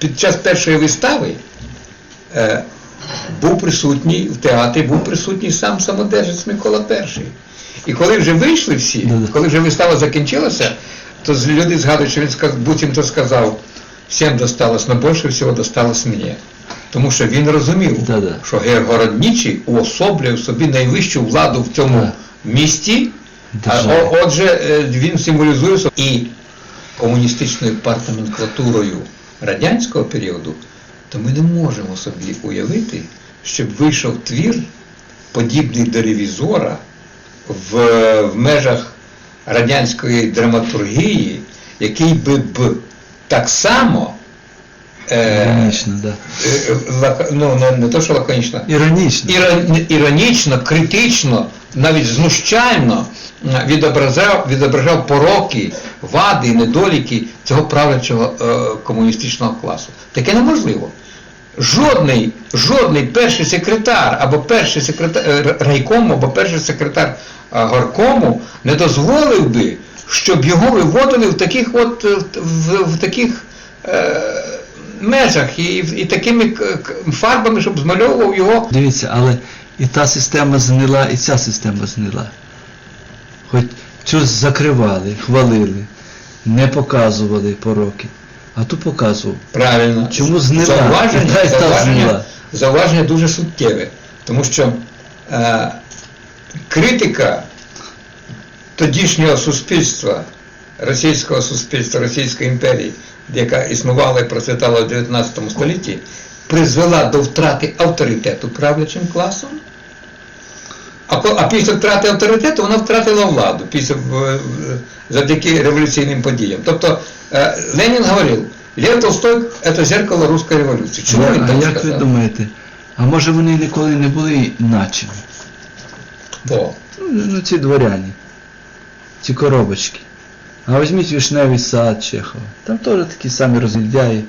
під час першої вистави е, був присутній в театрі, був присутній сам самодержець Микола І. І коли вже вийшли всі, коли вже вистава закінчилася, то люди згадують, що він буцімто сказав, всім досталось, але більше всього досталось мені. Тому що він розумів, Да-да. що Гергороднічий уособлює в собі найвищу владу в цьому Так. місті, а, о- отже, е, він символізує собі і комуністичною партноменклатурою радянського періоду, то ми не можемо собі уявити, щоб вийшов твір, подібний до ревізора в, в межах радянської драматургії, який би б так само е, Іронічно, да. е, лака- ну, не, не то, що лаконічно, Іронічно. іро- іронічно, критично, навіть знущально відображав, відображав пороки, вади, недоліки цього правлячого е, комуністичного класу. Таке неможливо. Жодний, жодний перший секретар або перший секретар е, райкому, або перший секретар е, горкому не дозволив би, щоб його виводили в таких от е, в, в таких е, межах і, і такими фарбами, щоб змальовував його Дивіться, але і та система згнила, і ця система згнила. Хоч цю закривали, хвалили, не показували пороки, а ту показував. Правильно. Чому згнила? Зауваження, та, зауваження, зауваження дуже суттєве. Тому що е, критика тодішнього суспільства, російського суспільства, Російської імперії, яка існувала і процвітала в 19 столітті, призвела до втрати авторитету правлячим класом. А, а після втрати авторитету вона втратила владу після завдяки революційним подіям. Тобто е, Ленін говорив, Лев Толстой це зеркало руської революції. Чому він а так як ви думаєте, а може вони ніколи не були начими? Бо Ну, ну ці дворяні, ці коробочки. А візьміть вишневий сад Чехова. Там теж такі самі розглядяї,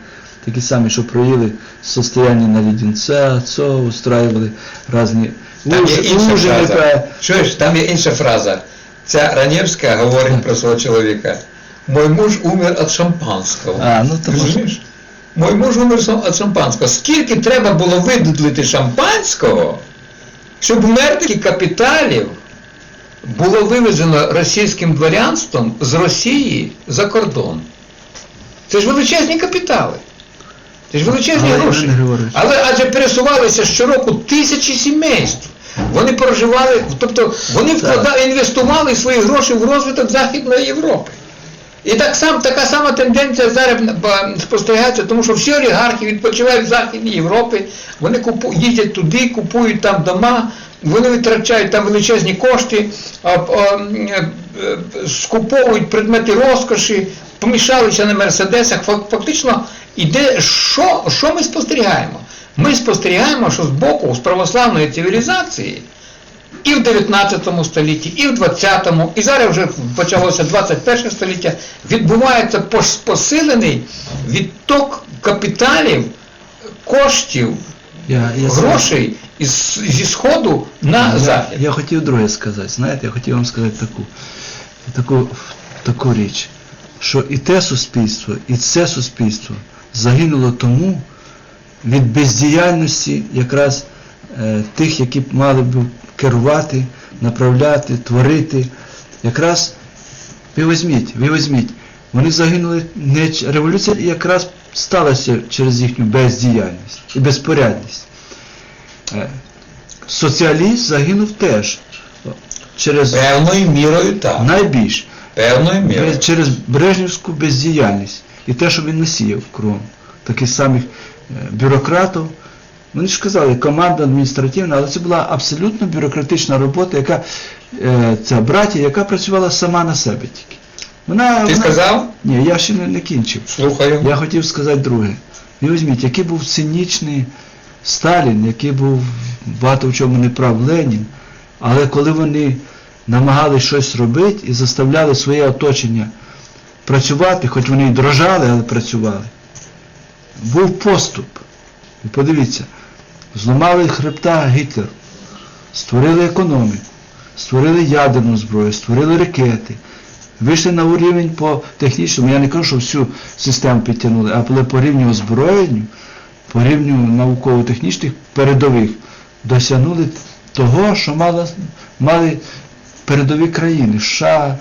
такі самі, що проїли состояння на леденця, це устраивали різні там є інша фраза. Чуєш, там є інша фраза. Ця Раневська говорить про свого чоловіка. Мой муж умер від шампанського. А, ну то. Розумієш? Мой муж умер від шампанського. Скільки треба було видудлити шампанського, щоб вмерти капіталів було вивезено російським дворянством з Росії за кордон. Це ж величезні капітали. Це ж величезні гроші. Але адже пересувалися щороку тисячі сімейств. Вони проживали, тобто вони вкладали, інвестували свої гроші в розвиток Західної Європи. І так сам, така сама тенденція зараз спостерігається, тому що всі олігархи відпочивають в Західній Європі, вони купу, їздять туди, купують там дома, вони витрачають там величезні кошти, а, а, м, е, е, скуповують предмети розкоші, помішалися на мерседесах. Фактично, іде, що, що ми спостерігаємо? Ми спостерігаємо, що з боку з православної цивілізації і в 19 столітті, і в 20-му, і зараз вже почалося 21 століття, відбувається пос- посилений відток капіталів, коштів, Я, я, грошей із, зі Сходу на я, Захід. я хотів друге сказати. Знаєте, я хотів вам сказати таку, таку, таку річ, що і те суспільство, і це суспільство загинуло тому від бездіяльності якраз е, тих, які б мали б керувати, направляти, творити. Якраз ви візьміть, ви візьміть. Вони загинули не революція якраз сталася через їхню бездіяльність і безпорядність. Е, Соціаліст загинув теж через Певною мірою так. найбільш Певною мірою. Через Брежнівську бездіяльність і те, що він насіяв кром таких самих е, бюрократів. Вони ж казали, команда адміністративна, але це була абсолютно бюрократична робота, яка е, ця братія, яка працювала сама на себе тільки. Вона, Ти вона... сказав? Ні, я ще не, не кінчив. Слухаю. Я хотів сказати друге. Ви візьміть, який був цинічний Сталін, який був багато в чому не прав Ленін, але коли вони намагалися щось робити і заставляли своє оточення працювати, хоч вони і дрожали, але працювали, був поступ. І подивіться, зламали хребта Гітлеру, створили економіку, створили ядерну зброю, створили ракети, Вийшли на рівень по технічному, я не кажу, що всю систему підтягнули, а коли по рівню озброєнню, по рівню науково-технічних передових досягнули того, що мали, мали передові країни, США,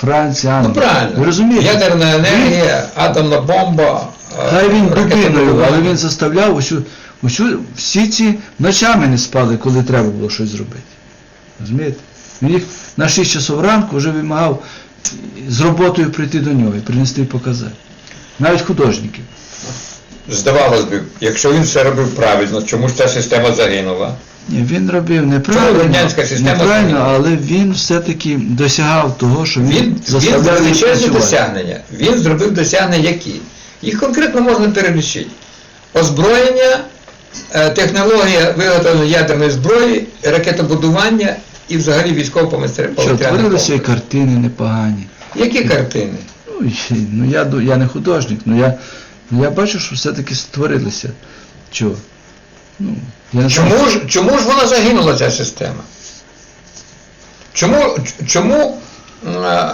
Франція, Англія. Ну правильно. Ви розумієте? Ядерна енергія, атомна бомба. е, Хай він дубиною, але він заставляв усю, усю, всі ці ночами не спали, коли треба було щось зробити. Розумієте? Він їх на 6 часов ранку вже вимагав з роботою прийти до нього і принести і показати. Навіть художників. Здавалось би, якщо він все робив правильно, чому ж ця система загинула? Він робив неправильно, неправильно, але він все-таки досягав того, що він, Він, він величезні досягнення. Він зробив досягнення які? Їх конкретно можна перелічити. Озброєння, е, технологія виготовлення ядерної зброї, ракетобудування і взагалі військово-повітряний Що творилися і картини непогані. Які картини? Ну, ну я, я не художник, ну я, ну я бачу, що все-таки створилися. Чого? Ну, я не знаю. Чому ж, чому ж вона загинула, ця система? Чому, чому е,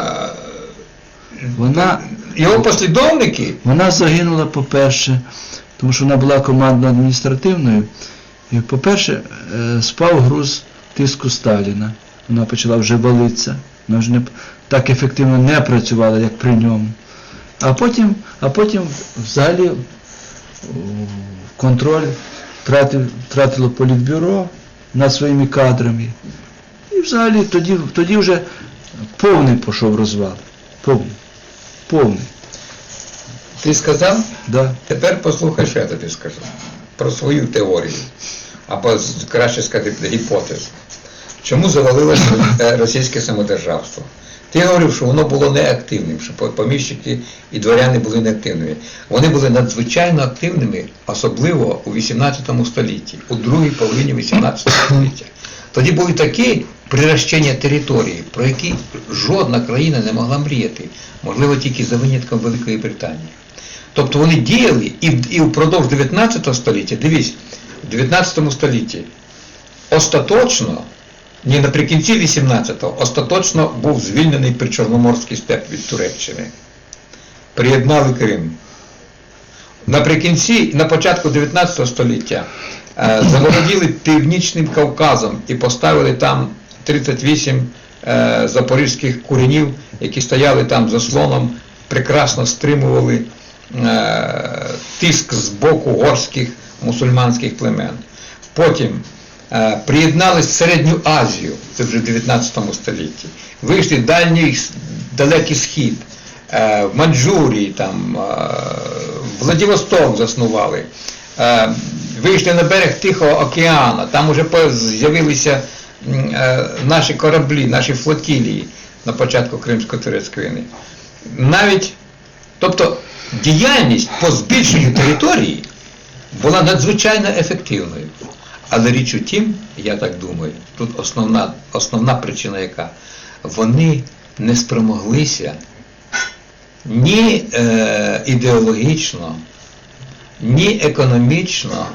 Вона, його послідовники вона загинула, по-перше, тому що вона була командно адміністративною. І, по-перше, е, спав груз тиску Сталіна. Вона почала вже валитися. Вона вже не, так ефективно не працювала, як при ньому. А потім, а потім взагалі контроль втратило політбюро над своїми кадрами. І взагалі тоді, тоді вже повний пішов розвал. Повний. Повний. ти сказав? Да. Тепер послухай, що я тобі скажу про свою теорію, або краще сказати гіпотезу. Чому завалилося е, російське самодержавство? Ти говорив, що воно було неактивним, що поміщики і дворяни були неактивними. Вони були надзвичайно активними, особливо у 18 столітті, у другій половині 18 століття. Тоді були такі прирощення території, про які жодна країна не могла мріяти, можливо, тільки за винятком Великої Британії. Тобто вони діяли і, і впродовж 19 століття, дивись, в 19 столітті остаточно, ні наприкінці 18-го, остаточно був звільнений причорноморський степ від Туреччини. Приєднали Крим. Наприкінці, на початку 19 століття е, заволоділи Північним Кавказом і поставили там 38 е, запорізьких куренів, які стояли там заслоном, прекрасно стримували е, тиск з боку горських мусульманських племен. Потім е, приєднались в Середню Азію, це вже в 19 столітті. Вийшли в дальній далекий схід, е, в Маньчжурії, там, е, Владивосток заснували. Вийшли на берег Тихого океану, там вже з'явилися наші кораблі, наші флотілії на початку Кримсько-турецької війни. Навіть, тобто діяльність по збільшенню території була надзвичайно ефективною. Але річ у тім, я так думаю, тут основна, основна причина яка? Вони не спромоглися ні е, ідеологічно, ні економічно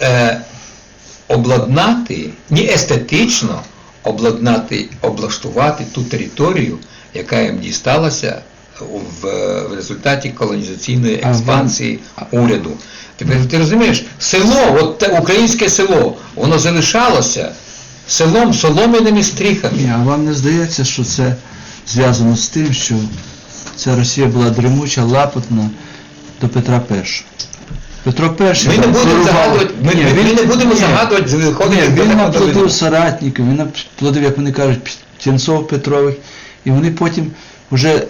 е, обладнати, ні естетично обладнати, облаштувати ту територію, яка їм дісталася в, в результаті колонізаційної експансії уряду. Тепер ти розумієш, село, от те українське село, воно залишалося селом солом'яними стріхами. Ні, а вам не здається, що це зв'язано з тим, що ця Росія була дремуча, лапотна до Петра І. Петро І Ми не будемо загадувати, ми, Ні, ми, ми не будемо ні, загадувати Ні, він наплодив соратників, він наплодив, як вони кажуть, Тінцов Петрових, і вони потім вже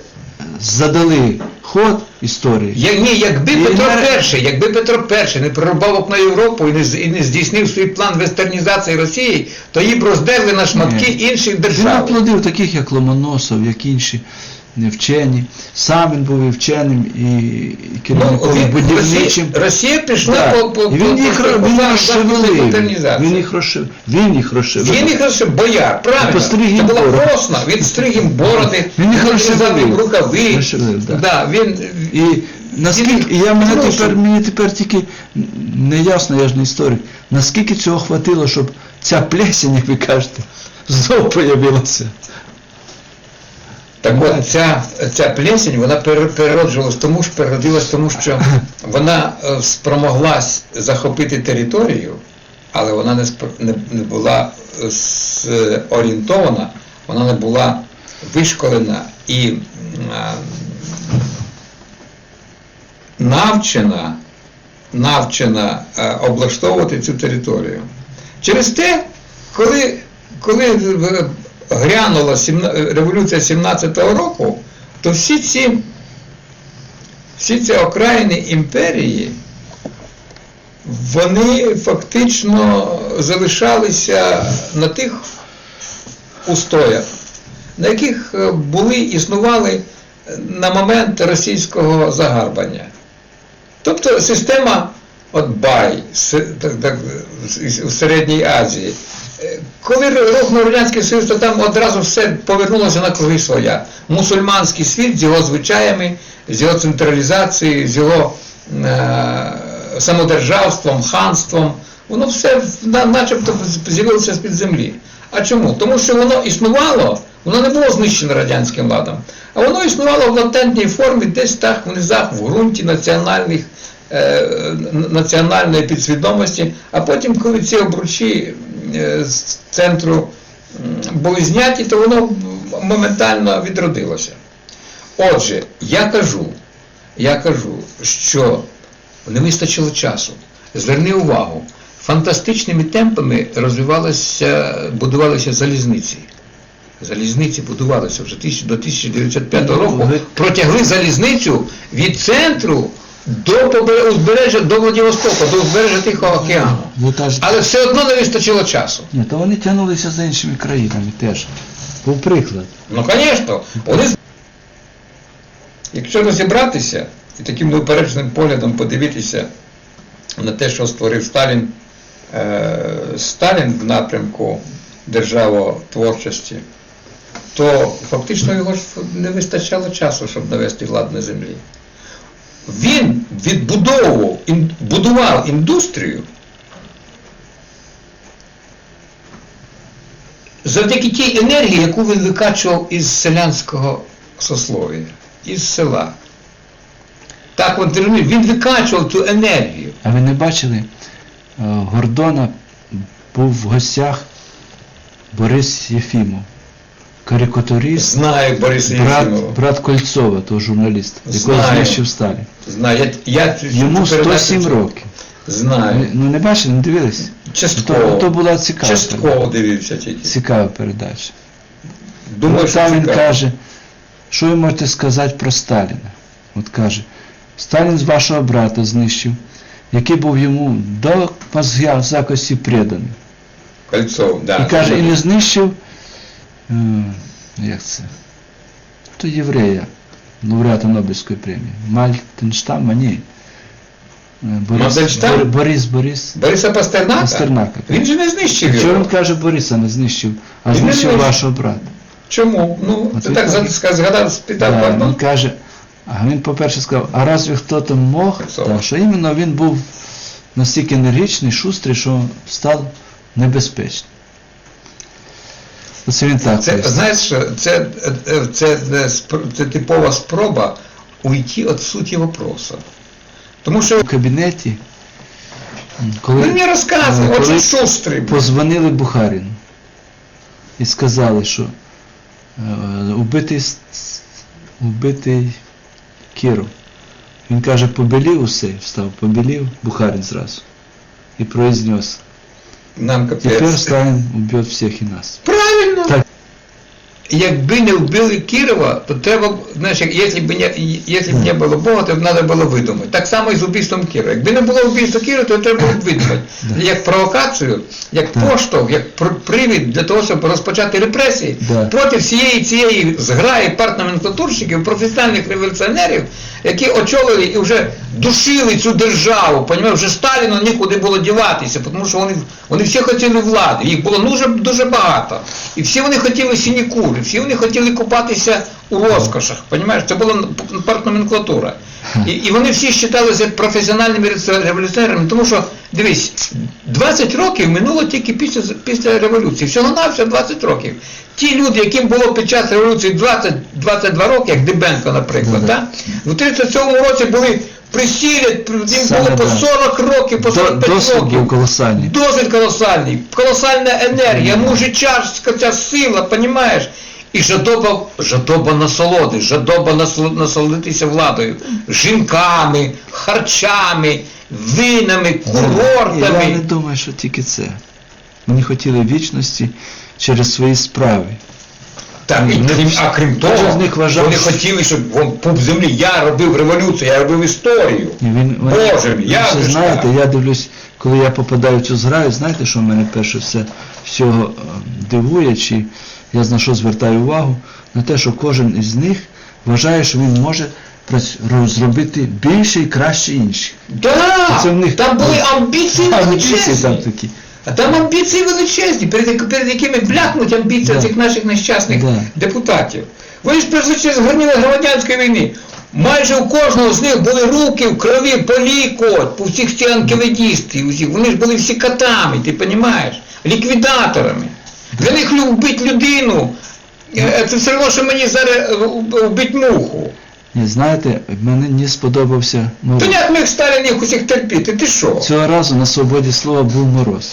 задали ход історії. Я, ні, якби І Петро не- І, якби Петро І не прорубав на Європу і не, і не здійснив свій план вестернізації Росії, то її б роздерли на шматки Ні. інших Він держав. таких, як Ломоносов, як інші вчені. Сам він був і вченим, і, Ну, керівником будівничим. Росія, пішла Да. по, по, І він їх, по- по він розшевелив. Він їх розшевелив. Він їх розшевелив. Він їх розшив, бояр, правильно. Це була бороду. він стриг їм бороди, Він їх розшевелив. рукави. Розшевелив, да. Да, він, І наскільки, я мене тепер, мені тепер тільки не ясно, я ж не історик, наскільки цього хватило, щоб ця плесень, як ви кажете, знов появилася. Так от ця, ця плесень, вона пере- перероджувалась тому, ж переродилась тому, що вона е, спромоглась захопити територію, але вона не, не, не була е, орієнтована, вона не була вишколена і а, навчена, навчена е, облаштовувати цю територію. Через те, коли, коли грянула революція 17-го року, то всі ці, всі ці окраїни імперії, вони фактично залишалися на тих устоях, на яких е, були, існували на момент російського загарбання. Тобто система от Бай в Середній Азії. Е, Коли рухнув Радянський Союз, то там одразу все повернулося на круги своя. Мусульманський світ з його звичаями, з його централізацією, з його е, самодержавством, ханством, воно все на- начебто з'явилося з-під землі. А чому? Тому що воно існувало, воно не було знищено радянським владом, а воно існувало в латентній формі десь так в низах, в ґрунті національних, е, національної підсвідомості, а потім, коли ці обручі з центру були зняті, то воно моментально відродилося. Отже, я кажу, я кажу, що не вистачило часу. Зверни увагу, фантастичними темпами розвивалися, будувалися залізниці. Залізниці будувалися вже до 1905 року. Протягли залізницю від центру до узбережжя, до Владивостока, до узбережжя Тихого океану. Ви кажете, Але все одно не вистачило часу. ні, то вони тягнулися за іншими країнами теж. Був приклад. Ну, звісно, вони. з- Якщо розібратися і таким неупередженим поглядом подивитися на те, що створив Сталін, е, Сталін в напрямку державотворчості, то фактично його ж не вистачало часу, щоб навести лад на землі. Він відбудовував, будував індустрію завдяки тій енергії, яку він викачував із селянського сослов'я, із села. Так от розумієш, він викачував цю енергію. А ви не бачили? е, Гордона був в гостях Борис Єфімов, карикатуріст, Знаю Бориса брат, Єфімова. брат Кольцова, того журналіста, якого Знаю. знищив Сталін. Знаю. Я, я цю- Йому цю передачу 107 років. Знаю. Ну не бачили, не дивились? Частково. То, то була цікава, Частково передача. дивився тільки. цікава передача. Думаю, От що там він цікаво. каже, що ви можете сказати про Сталіна? От каже, Сталін з вашого брата знищив, який був йому до мозгя закості преданий. Кольцов, да. І каже, і не знищив, як це? То єврея, лауреата Нобелівської премії. Мальтенштама, ні. Е, Борис, Борис, Борис. Бориса Пастернака? Пастернака. Він же не знищив Чого він каже Бориса не знищив, а Він знищив знищив. вашого брата? Чому? Ну, От ти так згадав, спитав, Да, він каже, а він по-перше сказав, а разве хто-то мог, Кольцова. що іменно він був настільки енергічний, шустрий, що став небезпечним. Це, знаєш, що це, е, це, це, це типова спроба уйти від суті вопроса. Тому що в кабінеті, коли мені розказує, е, коли шустрий. позвонили Бухаріну і сказали, що е, убитий, убитий Кіров. Він каже, побілів усе, встав, побілів Бухарин зразу. І произнес, Нам тепер капець. Сталин уб'є всіх і нас. Якби не вбили Кірова, то треба, знаєш, якщо б не, якщо б не було Бога, то треба було видумати. Так само і з убійством Кірова. Якби не було вбивства Кірова, то треба було б видумати. Як провокацію, як поштовх, як привід для того, щоб розпочати репресії Да. проти всієї цієї зграї партноменклатурщиків, професіональних революціонерів, які очолили і вже душили цю державу. Понімаєш, вже Сталіну нікуди було діватися, тому що вони, вони всі хотіли влади, їх було дуже, дуже багато. І всі вони хотіли синікури, всі вони хотіли купатися у розкошах. Понімаєш, це була партноменклатура. І, і вони всі вважалися професіональними революціонерами, тому що, дивись, 20 років минуло тільки після, після революції. Всього на все 20 років. Ті люди, яким було під час революції 20, 22 роки, як Дебенко, наприклад, Да-да. да? в 37 році були присілі, їм Саме було по да. 40 років, по 45 досвід років. був колосальний. Досвід колосальний, колосальна енергія, мужичарська ця сила, понімаєш? І жадоба, жадоба насолоди, жадоба насолодитися владою, жінками, харчами, винами, Я не думаю, що тільки це. Вони хотіли вічності через свої справи. Так, і крім, а крім того, з них вважав, вони що- хотіли, щоб вон, пуп землі, я робив революцію, я робив історію. І він, Боже мій, як все знаєте, я дивлюсь, коли я попадаю в цю зграю, знаєте, що мене перше все всього е, дивує, чи я на що звертаю увагу? На те, що кожен із них вважає, що він може зробити більше і краще інших. Да, Це в них- там були амбіції Амбіції там такі. А там амбіції величезні, перед, перед якими блякнуть амбіції Да. цих наших нещасних Да. депутатів. Вони ж пройшли згорніли громадянської війни. Майже у кожного з них були руки в крові полікот, по всіх ці анкеведісти. Вони ж були всі котами, ти розумієш? Ліквідаторами. Для них вбити людину, е, це все одно, що мені зараз е, вбити муху. І знаєте, мені не сподобався То мороз. як ми їх стали їх усіх терпіти, ти що? Цього разу на свободі слова був мороз.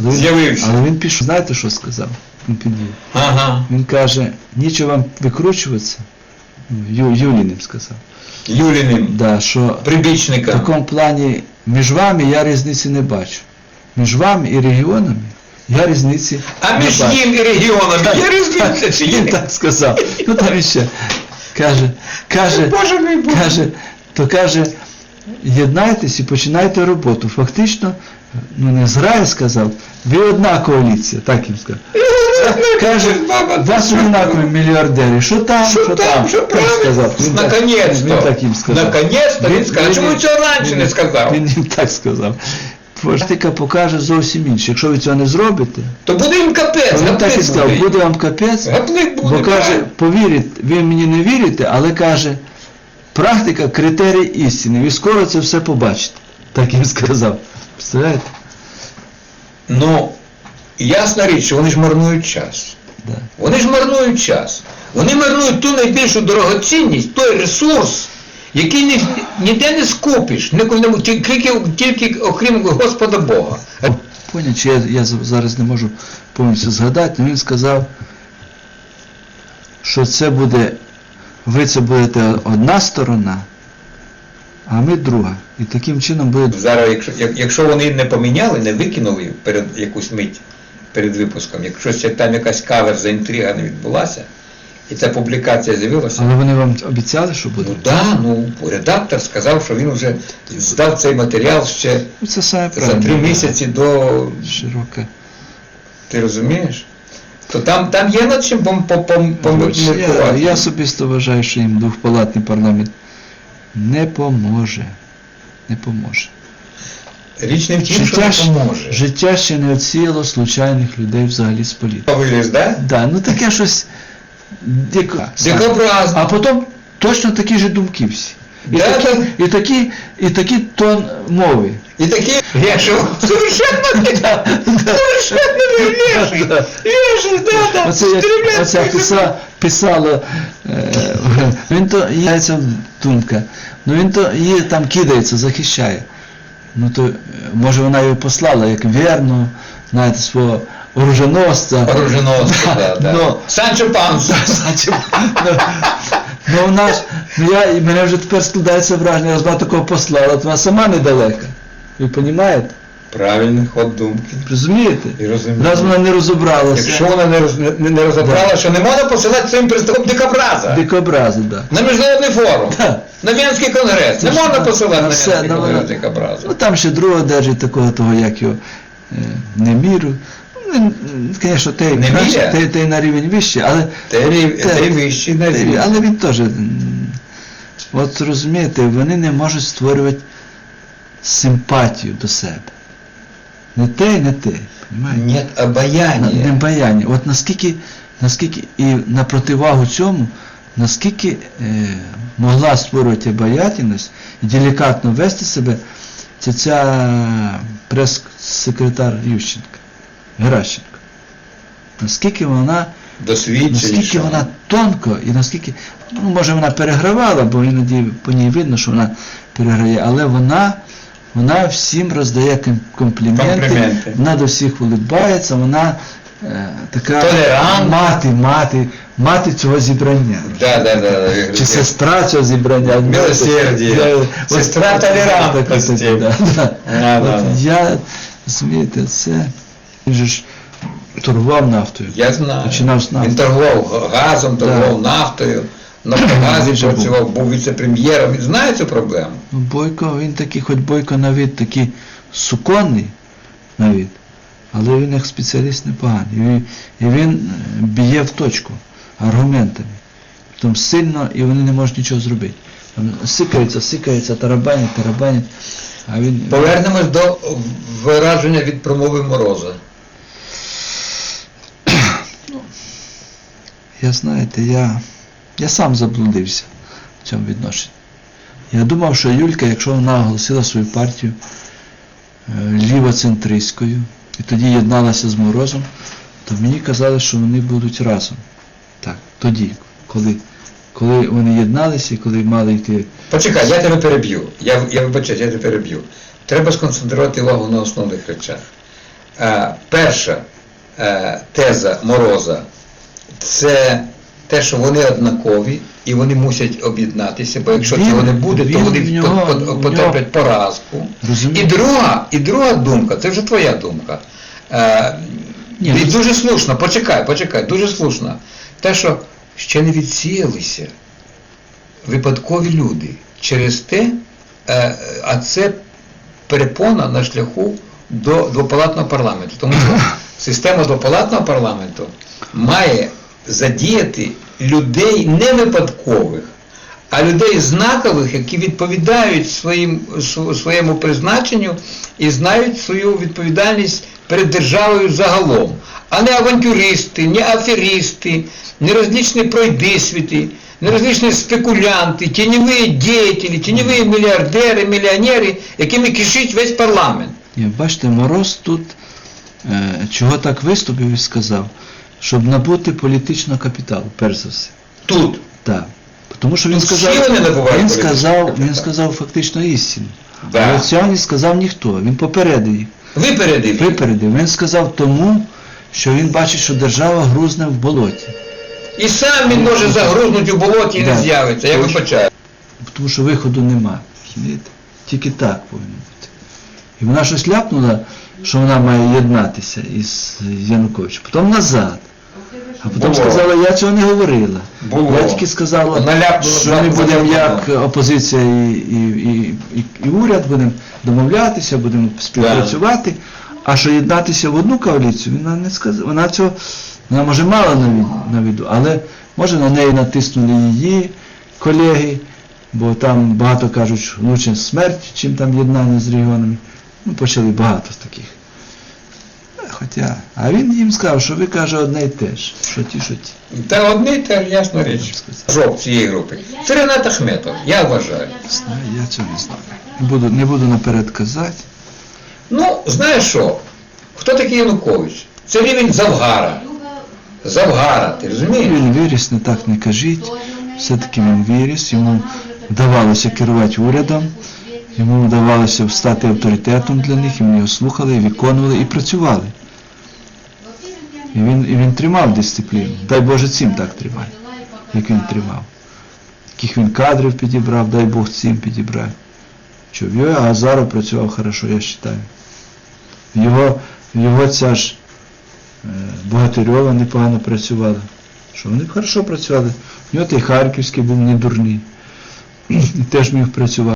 Але він, З'явився. але він пішов. Знаєте, що сказав? Він підвів. Ага. Він каже, нічого вам викручуватися. Ю, Юліним сказав. Юліним, Да, що в такому плані між вами я різниці не бачу. Між вами і регіонами я різниці А між бачу. їм і регіонами є різниця чи Він є? так сказав. Ну там іще. Каже, каже, Боже мій Боже. каже, то каже, єднайтесь і починайте роботу. Фактично, ну не зграє сказав, ви одна коаліція, так їм сказав. Каже, вас однакові мільярдери. Що там, Що там, що правильно? сказав. Він так- Наконець-то. Він так їм сказав. Він сказав. Чому цього раніше не сказав? Він їм так сказав. Практика покаже зовсім інше. Якщо ви цього не зробите, То буде їм капець, він так і сказав, буде. вам капець, буде, бо каже, повірите, ви мені не вірите, але каже, практика критерій істини. Ви скоро це все побачите. Так їм сказав. Представляєте? Ну, ясна річ, що вони ж марнують час. Да. Вони ж марнують час. Вони марнують ту найбільшу дорогоцінність, той ресурс, який ні, ніде не скупиш, нікому, тільки, тільки окрім Господа Бога. Поняв, чи я, я зараз не можу повністю згадати, але він сказав, що це буде, ви це будете одна сторона, а ми друга. І таким чином буде. Зараз, якщо, як- якщо вони не поміняли, не викинули перед якусь мить перед випуском, якщо ще там якась каверза, інтрига не відбулася, і ця публікація з'явилася, Але вони вам обіцяли, що буде? ну да, ну редактор сказав, що він вже здав цей матеріал ще Ну, це за три місяці до. Широке. Ти розумієш? То там, там є над чим пом- пом- пом- Я, я особисто вважаю, що їм двохпалатний парламент не поможе. Не поможе. Річ не в тім, що не поможе. життя ще не оціяло случайних людей взагалі з політики. Виліз, да? Да, ну таке щось. Дикобразно. А потім точно такі ж думки всі. І, Да, такі, да. і, такі, і такі тон мови. І такі Лешев, совершенно не совершенно не Леший. Да. Леший, да, да. Оце як писа, писала, е, він то є ця думка, ну він то її там кидається, захищає. Ну то е, може вона його послала як вірну, знаєте, свого оруженосця. Оруженосця, да, да. Ну, Санчо Панса. Значить, ну, ну вона ж, ну я, і мене вже тепер складається враження, раз вона такого послала, то вона сама недалека. Ви розумієте? Правильний ход думки. Розумієте? І розумію. Раз вона не розібралася. Якщо вона не, роз- не, не розібрала, що не можна посилати своїм представником дикобраза Дикобрази, так. Да. на міжнародний форум, Да. на Венський конгрес. Не Це можна посилати на Венський конгрес дикобраза. Ну там ще другого держить такого того, як його е, Неміру. Звісно, той, Неміря? краще, той, той на рівень вищий, але, Те рів- Те- те вищий на рівні. але він теж. м, От розумієте, вони не можуть створювати симпатію до себе. Не те, не те. Понимаєте? Нет На- Не баяння. От наскільки, наскільки і на противагу цьому наскільки е, могла створювати обаятельність і делікатно вести себе це ця прес-секретар Ющенка, Геращенко. Наскільки вона наскільки вона тонко і наскільки, ну може вона перегравала, бо іноді по ній видно, що вона переграє, але вона, вона всім роздає компліменти, Компліменти. вона до всіх улибається, вона е, така мати, мати, мати цього зібрання. Да, да, да, да, Чи сестра цього зібрання. Милосердя. Сестра толерантності. да, да. Да, да, да. Я, розумієте, це, він же ж торгував нафтою. Я знаю. Починав з нафти. Він торгував газом, торгував нафтою, Він Нафтогазі працював, був віце-прем'єром. Він знає цю проблему. Ну, Бойко, він такий, хоч Бойко на вид такий суконний на вид, але він як спеціаліст непоганий. І, він- і він е, б'є в точку аргументами. Там сильно і вони не можуть нічого зробити. Там сикаються, сикаються, тарабанять, тарабанять. А він. Повернемось до вираження від промови Мороза. Я знаєте, я, я сам заблудився в цьому відношенні. Я думав, що Юлька, якщо вона оголосила свою партію е, лівоцентристською і тоді єдналася з Морозом, то мені казали, що вони будуть разом. Так, тоді, коли, коли вони єдналися і коли мали йти. Почекай, я тебе переб'ю. Я, я вибачаюсь, я тебе переб'ю. Треба сконцентрувати увагу на основних речах. Е, перша е, теза Мороза це те, що вони однакові і вони мусять об'єднатися, бо якщо Він- цього не буде, то вони нього- пот- в нього- потерпять поразку. І друга, і друга думка, це вже твоя думка. Е, Ні, і ну, дуже слушно, почекай, почекай, дуже слушно. Те, що ще не відсіялися випадкові люди через те, е, а це перепона на шляху до двопалатного парламенту. Тому що система двопалатного парламенту має задіяти людей не випадкових, а людей знакових, які відповідають своїм, своєму призначенню і знають свою відповідальність перед державою загалом. А не авантюристи, не аферисти, не различні пройдисвіти, не различні спекулянти, тіньові діятелі, тіньові мільярдери, мільйонери, якими кишить весь парламент. Бачите, Мороз тут е, чого так виступив і сказав, щоб набути політичного капіталу, перш за все. Тут. Так. Тому що він Всі сказав, вони набувають він політичний сказав, капітал. він сказав фактично істину. Да. Але цього не сказав ніхто. Він попередив їх. Випередив. їх. Випередив. Він сказав тому, що він бачить, що держава грузне в болоті. І сам він може загрузнути в болоті і не Да. з'явиться, я Точно. вибачаю. Тому що виходу нема. Розумієте? Тільки так повинно бути. І вона щось ляпнула, що вона має єднатися із Януковичем. Потім назад. А потім Було. сказала, я цього не говорила. Було. Я тільки сказала, Вона що ми будемо як опозиція і, і, і, і, і уряд, будемо домовлятися, будемо співпрацювати. А що єднатися в одну коаліцію, вона не сказала. Вона цього, вона може мала на, від- на віду, але може на неї натиснули її колеги, бо там багато кажуть, що лучше смерть, чим там єднання з регіонами. Ну, почали багато з таких. Хоча, а він їм сказав, що ви каже одне і те ж, що ті, що ті. Та одне теж ясна річ. Жок цієї групи. Це Ренат Ахметов, я вважаю. Знаю, я цього не знаю. Не буду, не буду наперед казати. Ну, знаєш що? Хто такий Янукович? Це рівень Завгара. Завгара, ти розумієш? Він виріс, не так не кажіть. Все-таки він виріс, йому вдавалося керувати урядом, йому вдавалося стати авторитетом для них, і вони його слухали, і виконували, і працювали. І він, і він тримав дисципліну. Дай Боже цим так тримає, як він тримав. Яких він кадрів підібрав, дай Бог цим підібрав. Його Азаров працював хорошо, я вважаю. Його, його ця ж е, Богатирьова непогано працювала. Що вони хорошо працювали. У нього той Харківський був не дурний. І теж міг працювати.